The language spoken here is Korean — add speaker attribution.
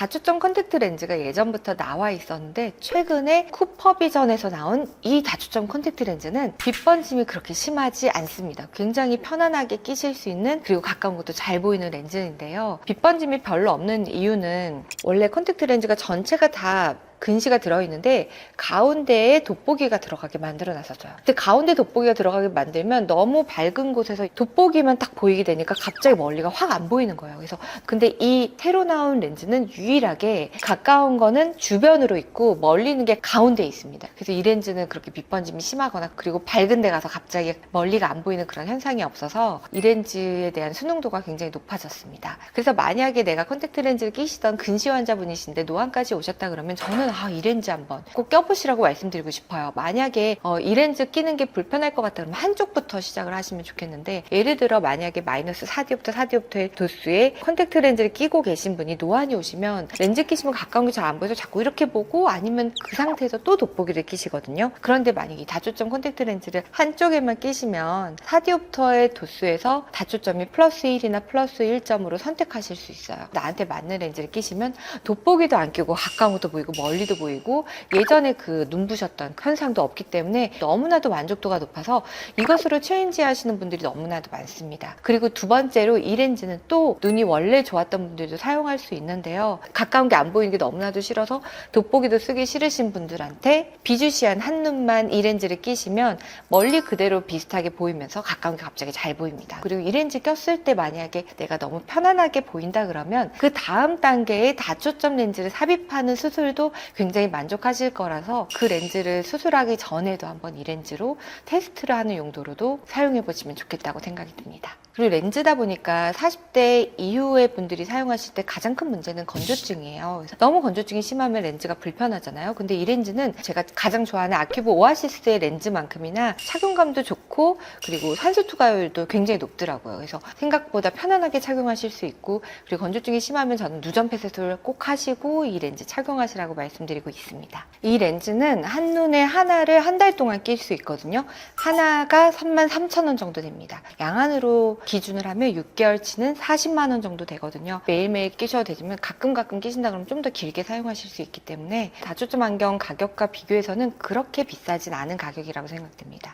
Speaker 1: 다초점 컨택트 렌즈가 예전부터 나와 있었는데 최근에 쿠퍼비전에서 나온 이 다초점 컨택트 렌즈는 빛 번짐이 그렇게 심하지 않습니다. 굉장히 편안하게 끼실 수 있는 그리고 가까운 것도 잘 보이는 렌즈인데요. 빛 번짐이 별로 없는 이유는 원래 컨택트 렌즈가 전체가 다 근시가 들어있는데 가운데에 돋보기가 들어가게 만들어 놨었어요. 근데 가운데 돋보기가 들어가게 만들면 너무 밝은 곳에서 돋보기만 딱 보이게 되니까 갑자기 멀리가 확 안 보이는 거예요. 그래서 근데 이 새로 나온 렌즈는 유일하게 가까운 거는 주변으로 있고 멀리 있는 게 가운데에 있습니다. 그래서 이 렌즈는 그렇게 빛번짐이 심하거나 그리고 밝은 데 가서 갑자기 멀리가 안 보이는 그런 현상이 없어서 이 렌즈에 대한 수능도가 굉장히 높아졌습니다. 그래서 만약에 내가 컨택트 렌즈를 끼시던 근시 환자분이신데 노안까지 오셨다 그러면 저는 아, 이 렌즈 한번 꼭 껴보시라고 말씀드리고 싶어요. 만약에 어, 이 렌즈 끼는 게 불편할 것 같다 그러면 한쪽부터 시작을 하시면 좋겠는데 예를 들어 만약에 마이너스 4D부터 4D부터의 도수의 컨택트 렌즈를 끼고 계신 분이 노안이 오시면 렌즈 끼시면 가까운 게 잘 안 보여서 자꾸 이렇게 보고 아니면 그 상태에서 또 돋보기를 끼시거든요. 그런데 만약에 이 다초점 컨택트 렌즈를 한쪽에만 끼시면 4D부터의 도수에서 다초점이 플러스 1이나 플러스 1점으로 선택하실 수 있어요. 나한테 맞는 렌즈를 끼시면 돋보기도 안 끼고 가까운 것도 보이고 멀리 도 보이고 예전에 그 눈부셨던 현상도 없기 때문에 너무나도 만족도가 높아서 이것으로 체인지 하시는 분들이 너무나도 많습니다. 그리고 두 번째로 이 렌즈는 또 눈이 원래 좋았던 분들도 사용할 수 있는데요. 가까운 게 안 보이는 게 너무나도 싫어서 돋보기도 쓰기 싫으신 분들한테 비주시한 한눈만 이 렌즈를 끼시면 멀리 그대로 비슷하게 보이면서 가까운 게 갑자기 잘 보입니다. 그리고 이 렌즈 꼈을 때 만약에 내가 너무 편안하게 보인다 그러면 그 다음 단계에 다초점 렌즈를 삽입하는 수술도 굉장히 만족하실 거라서 그 렌즈를 수술하기 전에도 한번 이 렌즈로 테스트를 하는 용도로도 사용해 보시면 좋겠다고 생각이 듭니다. 그리고 렌즈다 보니까 40대 이후의 분들이 사용하실 때 가장 큰 문제는 건조증이에요. 너무 건조증이 심하면 렌즈가 불편하잖아요. 근데 이 렌즈는 제가 가장 좋아하는 아큐브 오아시스의 렌즈만큼이나 착용감도 좋고 그리고 산소 투과율도 굉장히 높더라고요. 그래서 생각보다 편안하게 착용하실 수 있고 그리고 건조증이 심하면 저는 누전패 세수를 꼭 하시고 이 렌즈 착용하시라고 말씀드리고 있습니다. 이 렌즈는 한눈에 하나를 한 달 동안 낄 수 있거든요. 하나가 33,000원 정도 됩니다. 양안으로 기준을 하면 6개월치는 40만 원 정도 되거든요. 매일매일 끼셔도 되지만 가끔 가끔 끼신다 그러면 좀 더 길게 사용하실 수 있기 때문에 다초점 안경 가격과 비교해서는 그렇게 비싸진 않은 가격이라고 생각됩니다.